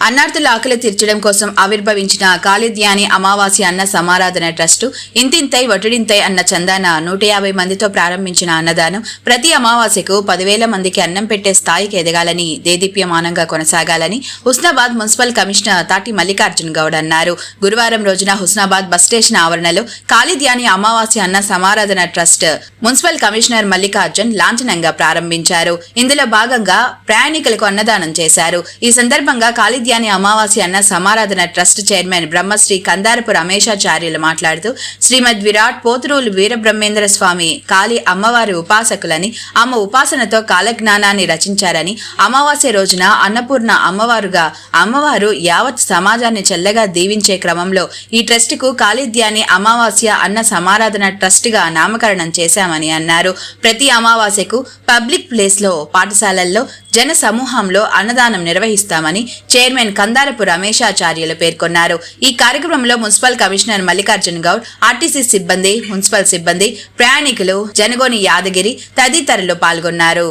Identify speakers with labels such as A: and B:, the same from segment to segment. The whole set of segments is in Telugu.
A: అన్నార్థుల ఆకలి తీర్చడం కోసం ఆవిర్భవించిన కాళిద్యాని అమావాస్య అన్న సమారాధన ట్రస్టు ఇంతింతై వటుడింతై అన్న చందాన నూట యాభై మందితో ప్రారంభించిన అన్నదానం ప్రతి అమావాస్యకు పదివేల మందికి అన్నం పెట్టే స్థాయికి ఎదగాలని దేదీప్యమానంగా కొనసాగాలని హుస్నాబాద్ మున్సిపల్ కమిషనర్ తాటి మల్లికార్జున్ గౌడ్ అన్నారు. గురువారం రోజున హుస్నాబాద్ బస్ స్టేషన్ ఆవరణలో కాళిద్యాని అమావాస్య అన్న సమారాధన ట్రస్ట్ మున్సిపల్ కమిషనర్ మల్లికార్జున్ లాంఛనంగా ప్రారంభించారు. ఇందులో భాగంగా ప్రయాణికులకు అన్నదానం చేశారు. ఈ సందర్భంగా కాళిద్యాని అమావాస్య అన్న సమారాధన ట్రస్ట్ చైర్మన్ బ్రహ్మశ్రీ కందారపు రమేశాచార్యులు మాట్లాడుతూ శ్రీమద్ విరాట్ పోతురూలు వీరబ్రహ్మేంద్ర స్వామి కాళీ అమ్మవారి ఉపాసకులని అమ్మ ఉపాసనతో కాలజ్ఞానాన్ని రచించారని అమావాస్య రోజున అన్నపూర్ణ అమ్మవారుగా అమ్మవారు యావత్ సమాజాన్ని చల్లగా దీవించే క్రమంలో ఈ ట్రస్టుకు కాళీద్యాన్ని అమావాస్య అన్న సమారాధన ట్రస్ట్గా నామకరణం చేశామని అన్నారు. ప్రతి అమావాస్యకు పబ్లిక్ ప్లేస్లో పాఠశాలల్లో జన సమూహంలో అన్నదానం నిర్వహిస్తామని చైర్మన్ కందారపు రమేశాచార్యులు పేర్కొన్నారు. ఈ కార్యక్రమంలో municipal commissioner Mallikarjun Goud RTC సిబ్బంది మున్సిపల్ సిబ్బంది ప్రయాణికులు జనగోని యాదగిరి తదితరులు పాల్గొన్నారు.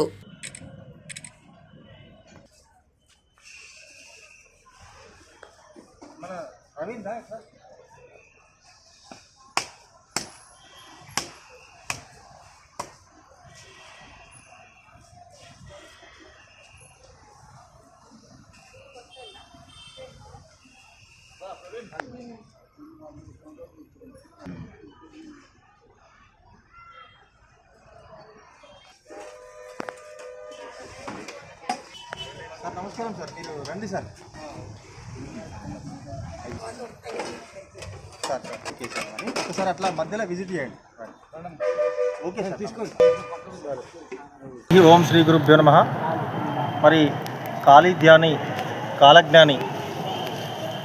B: సార్ నమస్కారం సార్ మీరు రండి sir. Sir sir okay sir అని ఒకసారి అట్లా మధ్యలో విజిట్ చేయండి. ఓకే సార్ తీసుకోండి.
C: ఓం శ్రీ గురుభ్యో నమ. మరి కాళీధ్యాని కాలజ్ఞాని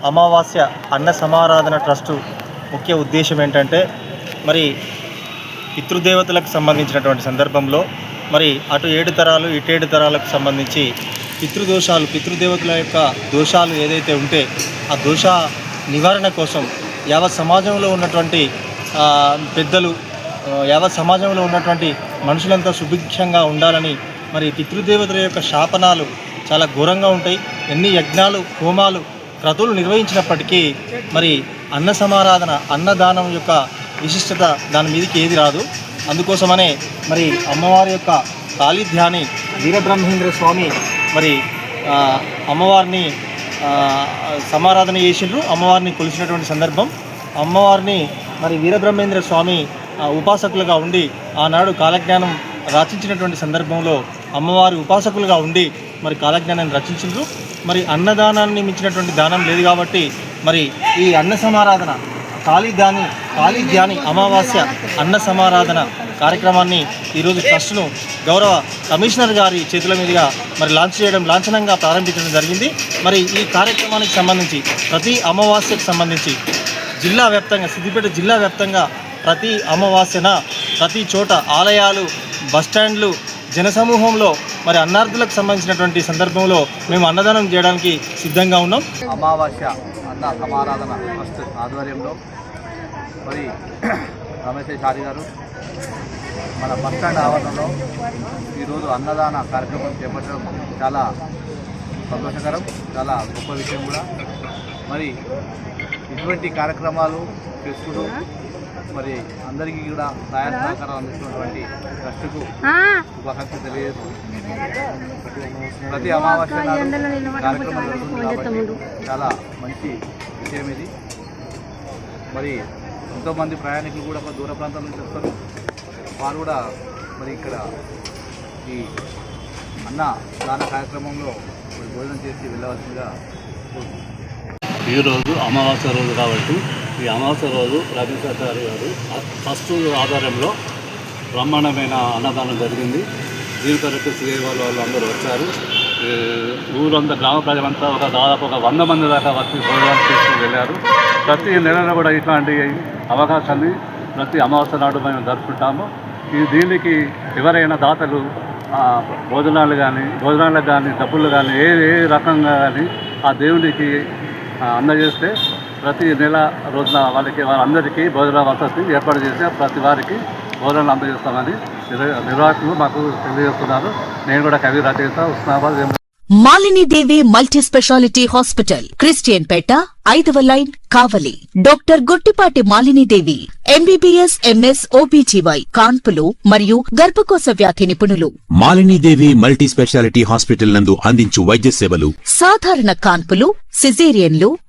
C: అమావాస్య అన్న సమారాధన ట్రస్టు ముఖ్య ఉద్దేశం ఏంటంటే మరి పితృదేవతలకు సంబంధించినటువంటి సందర్భంలో మరి అటు ఏడు తరాలు ఇటేడు తరాలకు సంబంధించి పితృదోషాలు పితృదేవతల యొక్క దోషాలు ఏదైతే ఉంటే ఆ దోష నివారణ కోసం యావత్ సమాజంలో ఉన్నటువంటి పెద్దలు ఆ, యావత్ సమాజంలో ఉన్నటువంటి మనుషులంతా సుభిక్షంగా ఉండాలని మరి పితృదేవతల యొక్క శాపనాలు చాలా ఘోరంగా ఉంటాయి. ఎన్ని యజ్ఞాలు హోమాలు క్రతువులు నిర్వహించినప్పటికీ మరి అన్న సమారాధన అన్నదానం యొక్క విశిష్టత దాని మీదకి ఏది రాదు. అందుకోసమనే మరి అమ్మవారి యొక్క కాళీధ్యాని వీరబ్రహ్మేంద్ర స్వామి మరి అమ్మవారిని సమారాధన చేసిండ్రు. అమ్మవారిని కొలిసినటువంటి సందర్భం. అమ్మవారిని మరి వీరబ్రహ్మేంద్ర స్వామి ఉపాసకులుగా ఉండి ఆనాడు కాలజ్ఞానం రచించినటువంటి సందర్భంలో అమ్మవారి ఉపాసకులుగా ఉండి మరి కాలజ్ఞానాన్ని రచించిండ్రు. మరి అన్నదానాన్ని మించినటువంటి దానం లేదు కాబట్టి మరి ఈ అన్న సమారాధన కాళీధ్యాని కాళీధ్యాని అమావాస్య అన్న సమారాధన కార్యక్రమాన్ని ఈరోజు ట్రస్ట్ను గౌరవ కమిషనర్ గారి చేతుల మీదుగా మరి లాంచ్ చేయడం లాంఛనంగా ప్రారంభించడం జరిగింది. మరి ఈ కార్యక్రమానికి సంబంధించి ప్రతి అమావాస్యకు సంబంధించి జిల్లా వ్యాప్తంగా సిద్దిపేట జిల్లా వ్యాప్తంగా ప్రతి అమావాస్యన ప్రతి చోట ఆలయాలు బస్టాండ్లు జనసమూహంలో మరి అన్నార్థులకు సంబంధించినటువంటి సందర్భంలో మేము అన్నదానం చేయడానికి సిద్ధంగా ఉన్నాం.
B: అమావాస్య అన్న సమారాధన ట్రస్ట్ ఆధ్వర్యంలో మరి రమేశారి గారు మన బస్టాండ్ ఆవరణలో ఈరోజు అన్నదాన కార్యక్రమం చేపట్టడం చాలా
D: సంతోషకరం చాలా గొప్ప విషయం కూడా. మరి ఇటువంటి కార్యక్రమాలు చేసుకుంటూ మరి అందరికీ కూడా సహాయ సహకారం అందిస్తున్నటువంటి ట్రస్టుకు శుభాకాంక్షలు తెలియజేస్తూ ప్రతి అమావాస్య నాడు కార్యక్రమం జరుగుతుంది కాబట్టి చాలా మంచి విషయం ఇది. మరి ఎంతోమంది ప్రయాణికులు కూడా ఒక దూర ప్రాంతాల నుంచి వస్తారు. వారు కూడా మరి ఇక్కడ ఈ అన్న దాన కార్యక్రమంలో భోజనం చేసి వెళ్ళవలసిందిగా.
E: ఈరోజు అమావాస్య రోజు కాబట్టి ఈ అమావాస్య రోజు రవీంద్రచారి గారు ఫస్ట్ ఆధారంలో బ్రహ్మాండమైన అన్నదానం జరిగింది. దీని కొరకు సిఐ వాళ్ళు అందరూ వచ్చారు. ఊరంతా గ్రామ ప్రజలంతా ఒక దాదాపు ఒక వంద మంది దాకా వచ్చి భోజనాలు చేసి వెళ్ళారు. ప్రతి నెలలో కూడా ఇట్లాంటి అవకాశాన్ని ప్రతి అమావాస్య నాడు మేము జరుపుకుంటాము. ఈ దీనికి ఎవరైనా దాతలు భోజనాలు కానీ భోజనాలకు కానీ డబ్బులు కానీ ఏ ఏ రకంగా కానీ ఆ దేవుడికి అందజేస్తే ప్రతి నెల రోజున వాళ్ళకి వాళ్ళందరికీ భోజన వసతి ఏర్పాటు చేసి ప్రతి వారికి భోజనాలు అందజేస్తామని నిర్వా- నిర్వాహకులు మాకు తెలియజేస్తున్నారు. నేను కూడా కవి రచయిత Osmanabad M
F: Malinidevi multi speciality hospital Christian Peta ఐదవ line Kavali. Doctor Guttipati Malinidevi MBBS MS OBGY కాన్పులు మరియు గర్భకోశ వ్యాధి నిపుణులు.
G: మాలినీదేవి మల్టీ స్పెషాలిటీ హాస్పిటల్ నందు అందించు వైద్య సేవలు
F: సాధారణ కాన్పులు సిజేరియన్లు